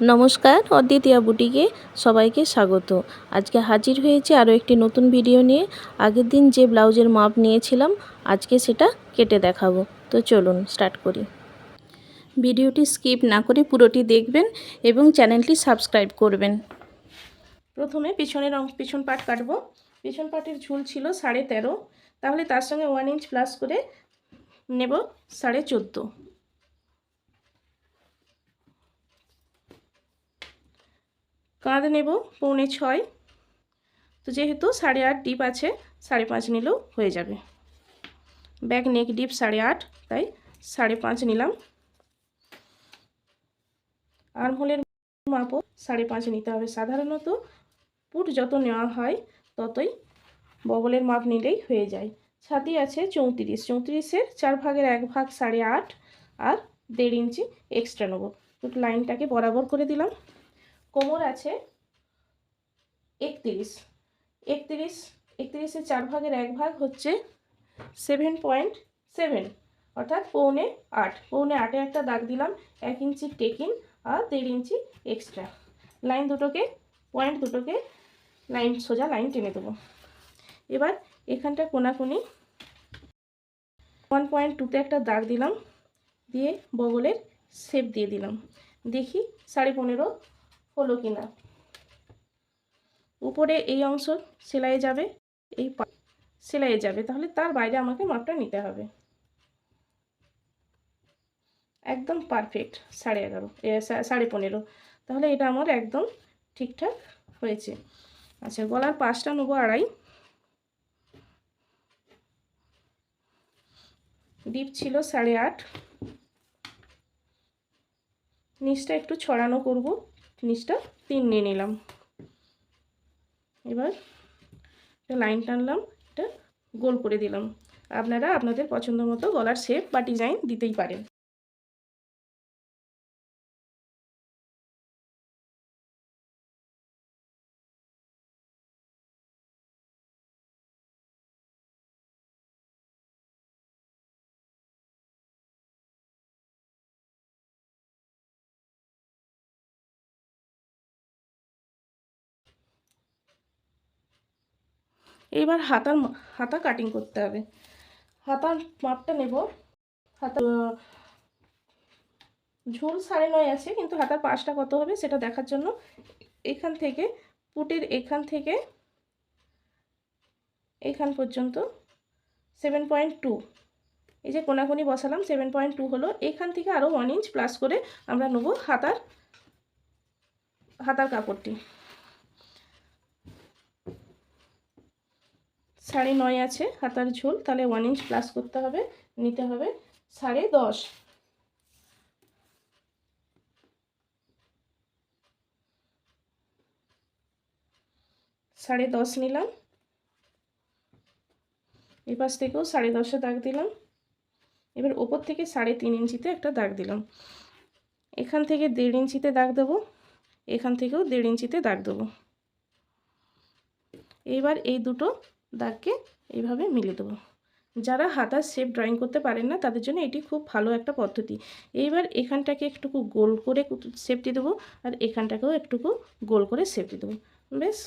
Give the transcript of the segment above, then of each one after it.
নমস্কার, অদ্বিতীয়া বুটিকে সবাইকে স্বাগত। আজকে হাজির হয়েছে আরও একটি নতুন ভিডিও নিয়ে। আগের দিন যে ব্লাউজের মাপ নিয়েছিলাম, আজকে সেটা কেটে দেখাবো। তো চলুন স্টার্ট করি। ভিডিওটি স্কিপ না করে পুরোটি দেখবেন এবং চ্যানেলটি সাবস্ক্রাইব করবেন। প্রথমে পিছনের অংশ পিছন পাট কাটবো। পিছন পাটের ঝুল ছিল সাড়ে তেরো। তাহলে তার সঙ্গে ওয়ান ইঞ্চ প্লাস করে নেব সাড়ে চোদ্দ। কাঁধ নেব, পৌনে ছয়। তো যেহেতু সাড়ে আট ডিপ আছে, সাড়ে পাঁচ নিলেও হয়ে যাবে। ব্যাক নেক ডিপ সাড়ে আট, তাই সাড়ে পাঁচ নিলাম। আর্মহোলের মাপও সাড়ে পাঁচ নিতে হবে। সাধারণত পুট যত নেওয়া হয়, ততই বগলের মাপ নিলেই হয়ে যায়। ছাতি আছে চৌত্রিশ। চৌত্রিশের চার ভাগের এক ভাগ সাড়ে আট, আর দেড় ইঞ্চি এক্সট্রা নেব। লাইনটাকে বরাবর করে দিলাম। কোমর আছে একত্রিশ। একত্রিশ, একত্রিশের চার ভাগের এক ভাগ হচ্ছে সেভেন পয়েন্ট সেভেন অর্থাৎ পৌনে আট। পৌনে আটে একটা দাগ দিলাম, এক ইঞ্চি টেকিং আর দেড় ইঞ্চি এক্সট্রা লাইন দুটোকে পয়েন্ট দুটোকে লাইন সোজা লাইন টেনে দেবো। এবার এখানটা কোনাকুনি। ওয়ান পয়েন্ট টুতে একটা দাগ দিলাম, দিয়ে বগলের শেপ দিয়ে দিলাম। দেখি সাড়ে পনেরো হলো কিনা উপরে এই অংশ সেলাইয়ে যাবে, এই সেলাইয়ে যাবে। তাহলে তার বাইরে আমাকে মাপটা নিতে হবে। একদম পারফেক্ট সাড়ে এগারো সাড়ে পনেরো। তাহলে এটা আমার একদম ঠিকঠাক হয়েছে। আচ্ছা গলার পাঁচটা নেব আড়াই। ডিপ ছিল সাড়ে আট। নিচটা একটু ছড়ানো করব। নিচটা তিন নিয়ে নিলাম। এবার লাইন টানলাম এটা গোল করে দিলাম। আপনারা আপনাদের পছন্দ মতো গলার শেপ বা ডিজাইন দিতেই পারেন। এবার হাতার হাতা কাটিং করতে হবে। হাতার মাপটা নেব। হাতা ঝুল সাড়ে নয় আছে, কিন্তু হাতার পাশটা কত হবে সেটা দেখার জন্য এখান থেকে, পুটের এখান থেকে, এখান পর্যন্ত সেভেন পয়েন্ট টু এই যে কোনাকুনি বসালাম সেভেন পয়েন্ট টু হলো। এখান থেকে আরও ওয়ান ইঞ্চ প্লাস করে আমরা নেব হাতার হাতার কাপড়টি। সাড়ে নয় আছে হাতার ঝোল, তাহলে ওয়ান ইঞ্চ প্লাস করতে হবে, নিতে হবে সাড়ে দশ। সাড়ে দশ নিলাম। এই পাশ থেকেও সাড়ে দশে দাগ দিলাম। এবার ওপর থেকে সাড়ে তিন ইঞ্চিতে একটা দাগ দিলাম। এখান থেকে দেড় ইঞ্চিতে দাগ দেবো, এখান থেকেও দেড় ইঞ্চিতে দাগ দেবো। এইবার এই দুটো দাগকে এইভাবে মিলে দেবো। যারা হাতার শেপ ড্রয়িং করতে পারেন না, তাদের জন্য এটি খুব ভালো একটা পদ্ধতি। এইবার এখানটাকে একটুকু গোল করে সেফটি দেবো আর এখানটাকেও একটুকু গোল করে সেফটি দেবো। বেশ,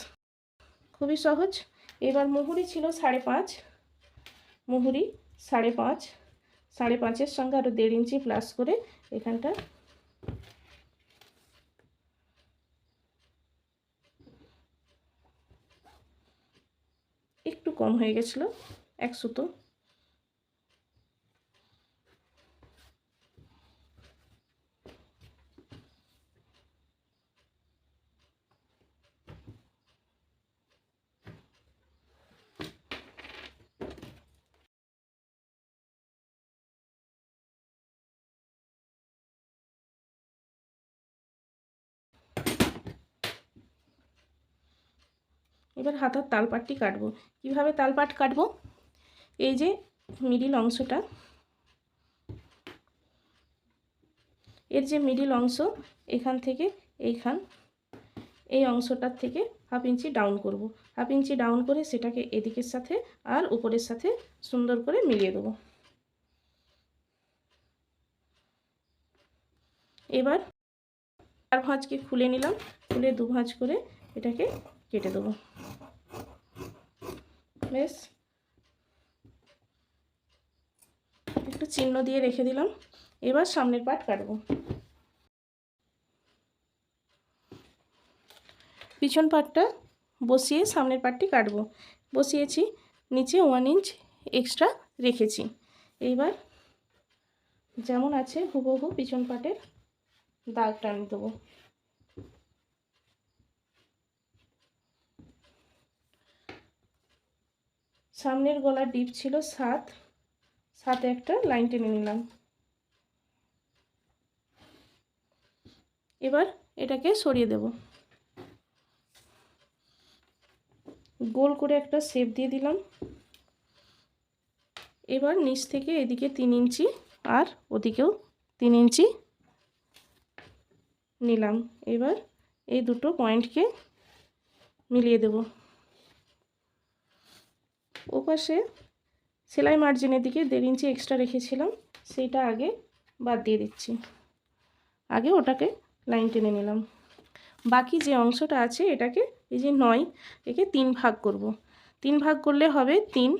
খুবই সহজ। এবার মুহুরি ছিল সাড়ে পাঁচ। মুহুরি সাড়ে পাঁচ। সাড়ে পাঁচের সঙ্গে আরও দেড় ইঞ্চি প্লাস করে এখানটা একটু কম হয়ে গেছিল এক সুতো। এবার হাতার তালপাটটি কাটবো। কীভাবে তালপাট কাটবো? এই যে মিডিল অংশটা। এর যে মিডিল অংশ, এখান থেকে এইখান, এই অংশটার থেকে হাফ ইঞ্চি ডাউন করব। হাফ ইঞ্চি ডাউন করে সেটাকে এদিকের সাথে আর উপরের সাথে সুন্দর করে মিলিয়ে দেবো। এবার চার ভাঁজকে খুলে নিলাম। খুলে দু ভাঁজ করে এটাকে কেটে দেবো। বেশ। একটু চিহ্ন দিয়ে রেখে দিলাম। এবার সামনের পাট কাটবো। পিছন পাটটা বসিয়ে সামনের পাটটি কাটবো। বসিয়েছি, নিচে ওয়ান ইঞ্চ এক্সট্রা রেখেছি। এইবার যেমন আছে হুবহু পিছন পাটের দাগ টানিয়ে দেবো। সামনের গলার ডিপ ছিল সাত। সাথে একটা লাইন টেনে নিলাম। এবার এটাকে সরিয়ে দেব। গোল করে একটা শেপ দিয়ে দিলাম। এবার নিচ থেকে এদিকে তিন ইঞ্চি আর ওদিকেও তিন ইঞ্চি নিলাম। এবার এই দুটো পয়েন্টকে মিলিয়ে দেব। ওপাশে সেলাই মার্জিনের দিকে দেড় ইঞ্চি এক্সট্রা রেখেছিলাম, সেইটা আগে বাদ দিয়ে দিচ্ছি। আগে ওটাকে লাইন টেনে নিলাম। বাকি যে অংশটা আছে, এটাকে এই যে নয়, একে তিন ভাগ করব। তিন ভাগ করলে হবে তিন।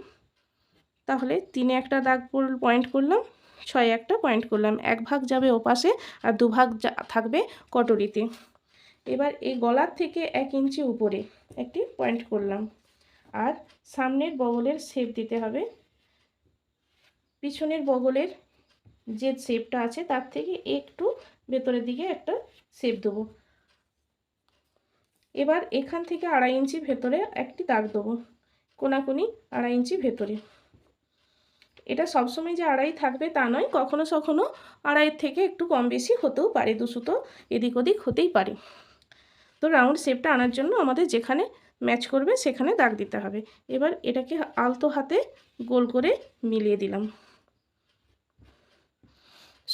তাহলে তিনে একটা দাগ পয়েন্ট করলাম, ছয় একটা পয়েন্ট করলাম। এক ভাগ যাবে ওপাশে আর দু ভাগ থাকবে কটরিতে। এবার এই গলার থেকে এক ইঞ্চি উপরে একটি পয়েন্ট করলাম। আর সামনের বগলের শেপ দিতে হবে। পিছনের বগলের যে শেপটা আছে, তার থেকে একটু ভেতরের দিকে একটা শেপ দেবো। এবার এখান থেকে আড়াই ইঞ্চি ভেতরে একটি দাগ দেবো, কোনাকুনি আড়াই ইঞ্চি ভেতরে। এটা সবসময় যে আড়াই থাকবে তা নয়, কখনো কখনো আড়াইয়ের থেকে একটু কম বেশি হতেও পারে, দুশো তো এদিক ওদিক হতেই পারে। তো রাউন্ড শেপটা আনার জন্য আমাদের যেখানে ম্যাচ করবে, সেখানে দাগ দিতে হবে। এবার এটাকে আলতো হাতে গোল করে মিলিয়ে দিলাম।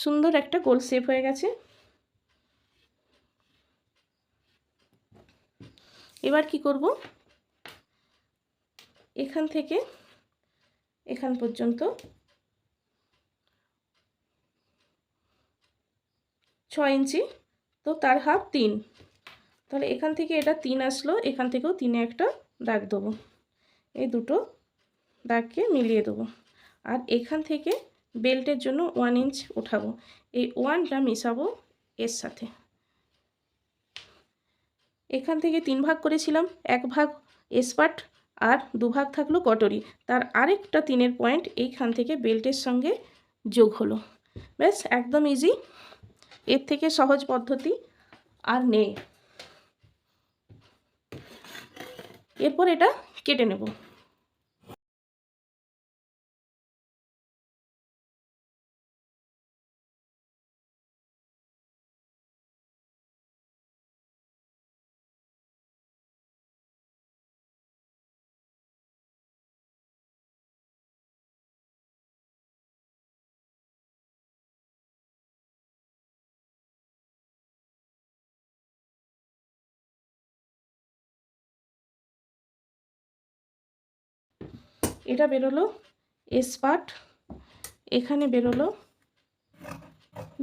সুন্দর একটা গোল শেপ হয়ে গেছে। এবার কি করব? এখান থেকে এখান পর্যন্ত ছ ইঞ্চি, তো তার হাফ তিন। তাহলে এখান থেকে এটা তিন আসলো, এখান থেকেও তিনে একটা দাগ দেবো। এই দুটো দাগকে মিলিয়ে দেবো। আর এখান থেকে বেল্টের জন্য ওয়ান ইঞ্চ উঠাবো এই ওয়ানটা মেশাবো এর সাথে। এখান থেকে তিন ভাগ করেছিলাম, এক ভাগ এসপাট আর দুভাগ থাকল কটরি। তার আরেকটা তিনের পয়েন্ট এইখান থেকে বেল্টের সঙ্গে যোগ হলো। ব্যাস, একদম ইজি এর থেকে সহজ পদ্ধতি আর নেই। এরপর এটা কেটে নেব। এটা বেরোলো এস এখানে বেরোলো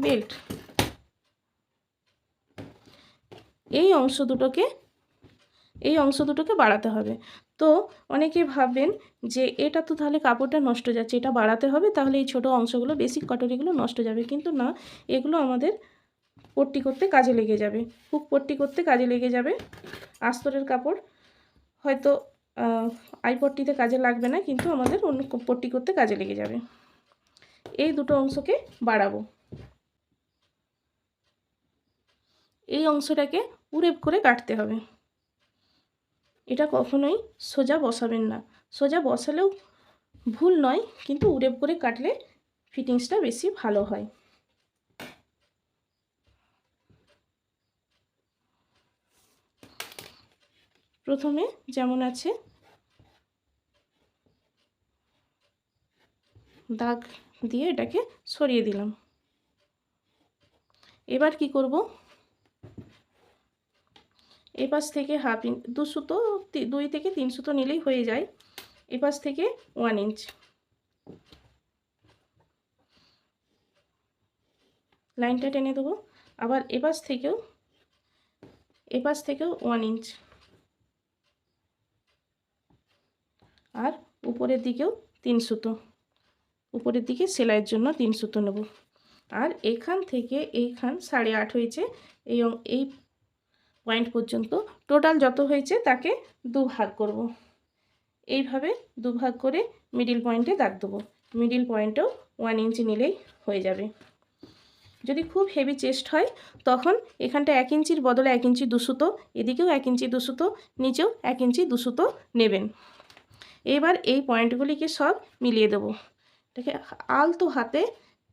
বেল্ট এই অংশ দুটোকে, এই অংশ দুটোকে বাড়াতে হবে। তো অনেকে ভাববেন যে এটা তো তাহলে কাপড়টা নষ্ট যাচ্ছে, এটা বাড়াতে হবে, তাহলে এই ছোট অংশগুলো বেসিক কটরিগুলো নষ্ট যাবে। কিন্তু না, এগুলো আমাদের পট্টি করতে কাজে লেগে যাবে। হুক পট্টি করতে কাজে লেগে যাবে। আস্তরের কাপড়, হয়তো আই পট্টিতে কাজে লাগবে না, কিন্তু আমাদের অন্য পট্টি করতে কাজে লেগে যাবে। এই দুটো অংশকে বাড়াবো। এই অংশটাকে উড়েপ করে কাটতে হবে। এটা কখনোই সোজা বসাবেন না। সোজা বসালেও ভুল নয়, কিন্তু উড়েপ করে কাটলে ফিটিংসটা বেশি ভালো হয়। প্রথমে যেমন আছে, দাগ দিয়ে এটাকে সরিয়ে দিলাম। এবার কি করব? এপাশ থেকে হাফ ইঞ্চ দু সুতো দুই থেকে তিন সুতো নিলেই হয়ে যায়। এপাশ থেকে ওয়ান ইঞ্চ। লাইনটা টেনে দেবো। আবার এপাশ থেকেও এপাশ থেকেও ওয়ান ইঞ্চ। আর উপরের দিকেও তিন সুতো। উপরের দিকে সেলাইয়ের জন্য তিন সুতো নেব। আর এখান থেকে এইখান সাড়ে আট হয়েছে। অং- এই পয়েন্ট পর্যন্ত টোটাল যত হয়েছে তাকে দু ভাগ করব। এইভাবে দু ভাগ করে মিডিল পয়েন্টে দাগ দেবো। মিডিল পয়েন্টেও ওয়ান ইঞ্চি নিলেই হয়ে যাবে। যদি খুব হেভি চেস্ট হয়, তখন এখানটা এক ইঞ্চির বদলে এক ইঞ্চি দুশোতো এদিকেও এক ইঞ্চি দুশোতো নিচেও এক ইঞ্চি দুশোতো নেবেন। এবার এই পয়েন্টগুলিকে সব মিলিয়ে দেবো। এটাকে আলতো হাতে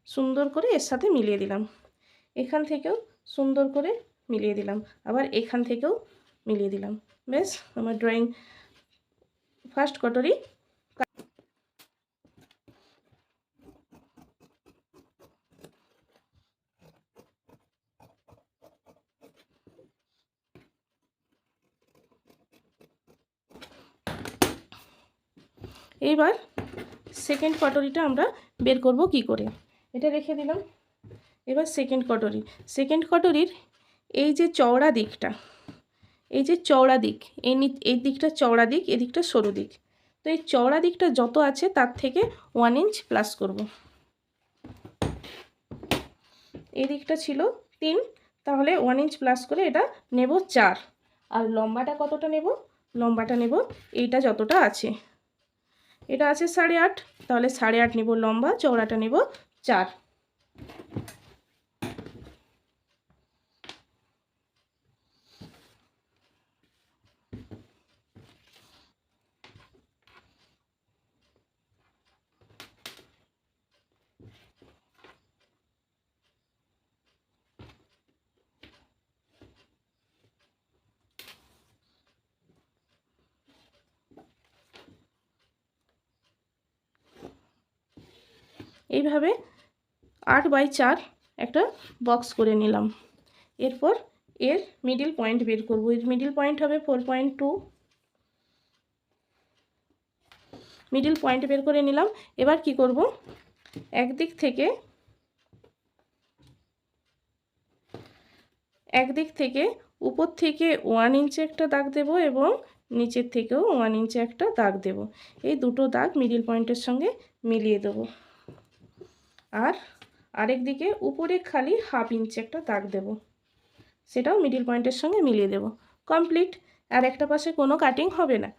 সুন্দর করে এর সাথে মিলিয়ে দিলাম। এখান থেকেও সুন্দর করে মিলিয়ে দিলাম। আবার এখান থেকেও মিলিয়ে দিলাম। বেশ, আমার ড্রয়িং ফার্স্ট কটরি এইবার সেকেন্ড কটরিটা আমরা বের করব কি করে? এটা রেখে দিলাম। এবার সেকেন্ড কটরি। সেকেন্ড কটরির এই যে চওড়া দিকটা, এই যে চওড়া দিক, এই এই দিকটা চওড়া দিক এদিকটা সরু দিক। তো এই চওড়া দিকটা যত আছে তার থেকে ওয়ান ইঞ্চ প্লাস করব। এই দিকটা ছিল তিন, তাহলে ওয়ান ইঞ্চ প্লাস করে এটা নেব চার। আর লম্বাটা কতটা নেব? লম্বাটা নেব এইটা যতটা আছে। এটা আছে সাড়ে আট তাহলে সাড়ে আট নিব লম্বা চওড়াটা নিব চার। এইভাবে আট বাই চার একটা বক্স করে নিলাম। এরপর এর মিডিল পয়েন্ট বের করব। এর মিডিল পয়েন্ট হবে four point two middle point বের করে নিলাম। এবার কি করব? একদিক থেকে একদিক থেকে উপর থেকে ওয়ান ইঞ্চে একটা দাগ দেব এবং নিচের থেকেও ওয়ান ইঞ্চে একটা দাগ দেব। এই দুটো দাগ মিডিল পয়েন্টের সঙ্গে মিলিয়ে দেবো। আর আরেক দিকে উপরে খালি হাফ ইঞ্চি একটা দাগ দেব। সেটাও মিডিল পয়েন্টের সঙ্গে মিলিয়ে দেব। কমপ্লিট আর একটা পাশে কোনো কাটিং হবে না।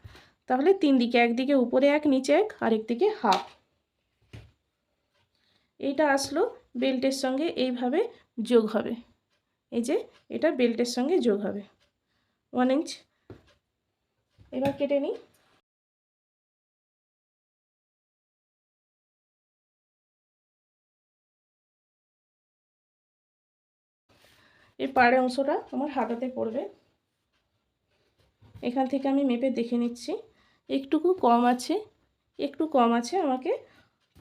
তাহলে তিন দিকে একদিকে উপরে এক, নিচে এক, আরেক দিকে হাফ এইটা আসলো বেল্টের সঙ্গে এইভাবে যোগ হবে। এই যে এটা বেল্টের সঙ্গে যোগ হবে। ওয়ান ইঞ্চ এবার কেটে নিই। এই পাড়ে অংশটা আমার হাতাতে পড়বে। এখান থেকে আমি মেপে দেখে নিচ্ছি। একটুকু কম আছে, একটু কম আছে, আমাকে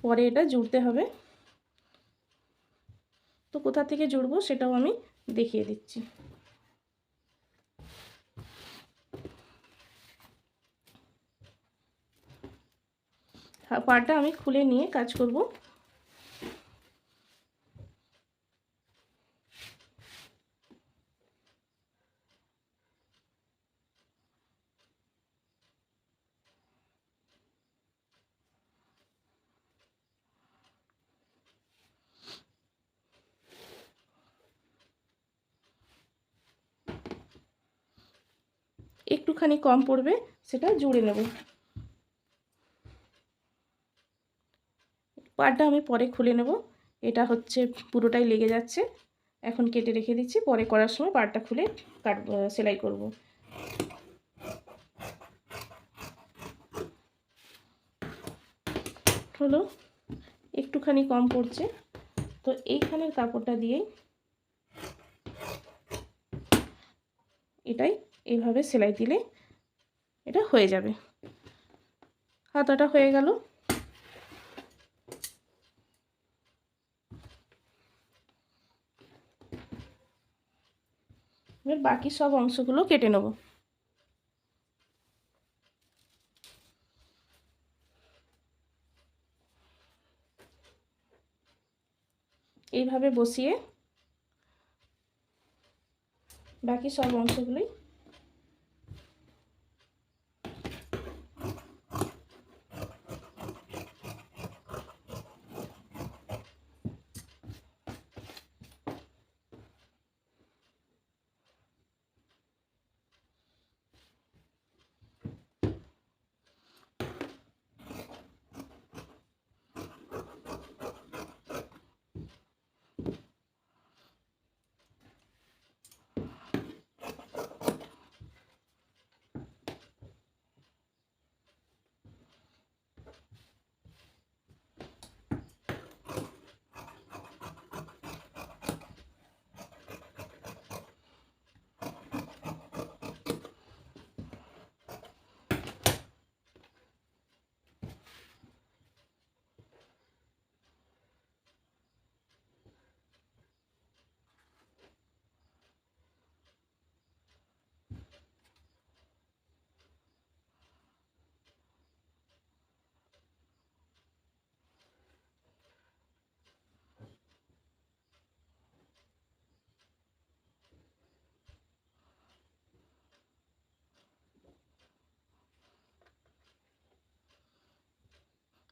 পরে এটা জুড়তে হবে। তো কোথা থেকে জুড়বো সেটাও আমি দেখিয়ে দিচ্ছি। হা- পাটা আমি খুলে নিয়ে কাজ করব। একটুখানি কম পড়বে, সেটা জুড়ে নেব। পাড়টা আমি পরে খুলে নেব। এটা হচ্ছে, পুরোটাই লেগে যাচ্ছে। এখন কেটে রেখে দিচ্ছি, পরে করার সময় পাড়টা খুলে কাট সেলাই করব। হলো, একটুখানি কম পড়ছে। তো এইখানের কাপড়টা দিয়েই এটাই এইভাবে সেলাই দিলে এটা হয়ে যাবে। হাতাটা হয়ে গেল। এবার বাকি সব অংশগুলো কেটে নেব। এইভাবে বসিয়ে বাকি সব অংশগুলোই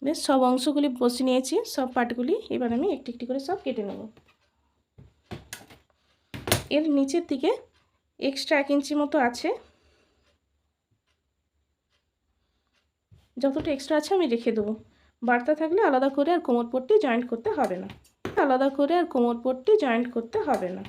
বেশ, সব অংশগুলি বসে নিয়েছি, সব পাটগুলি এবার আমি একটি একটি করে সব কেটে নেব। এর নিচের দিকে এক্সট্রা এক ইঞ্চি মতো আছে। যতটা এক্সট্রা আছে আমি রেখে দেবো। বাড়তা থাকলে আলাদা করে আর কোমর পট্টি জয়েন্ট করতে হবে না। আলাদা করে আর কোমর পট্টি জয়েন্ট করতে হবে না।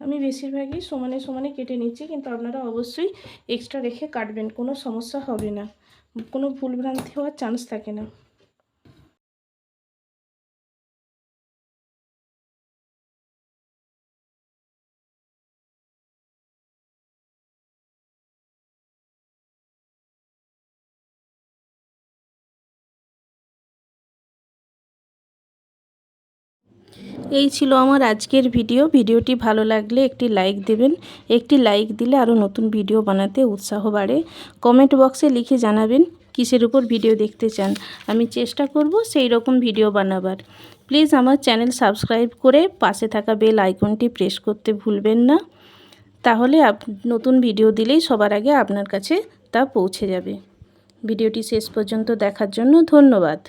আমি বেশিরভাগই সমানে সমানে কেটে নিচ্ছি, কিন্তু আপনারা অবশ্যই এক্সট্রা রেখে কাটবেন, কোনো সমস্যা হবে না। কোনো ভুলভ্রান্তি হওয়ার চান্স থাকে না। এই ছিল আমার আজকের ভিডিও। ভিডিওটি ভালো লাগলে একটি লাইক দেবেন। একটি লাইক দিলে আরও নতুন ভিডিও বানাতে উৎসাহ বাড়ে। কমেন্ট বক্সে লিখে জানাবেন কিসের উপর ভিডিও দেখতে চান। আমি চেষ্টা করব সেই রকম ভিডিও বানাবার। প্লিজ আমার চ্যানেল সাবস্ক্রাইব করে পাশে থাকা বেল আইকনটি প্রেস করতে ভুলবেন না। তাহলে নতুন ভিডিও দিলেই সবার আগে আপনার কাছে তা পৌঁছে যাবে। ভিডিওটি শেষ পর্যন্ত দেখার জন্য ধন্যবাদ।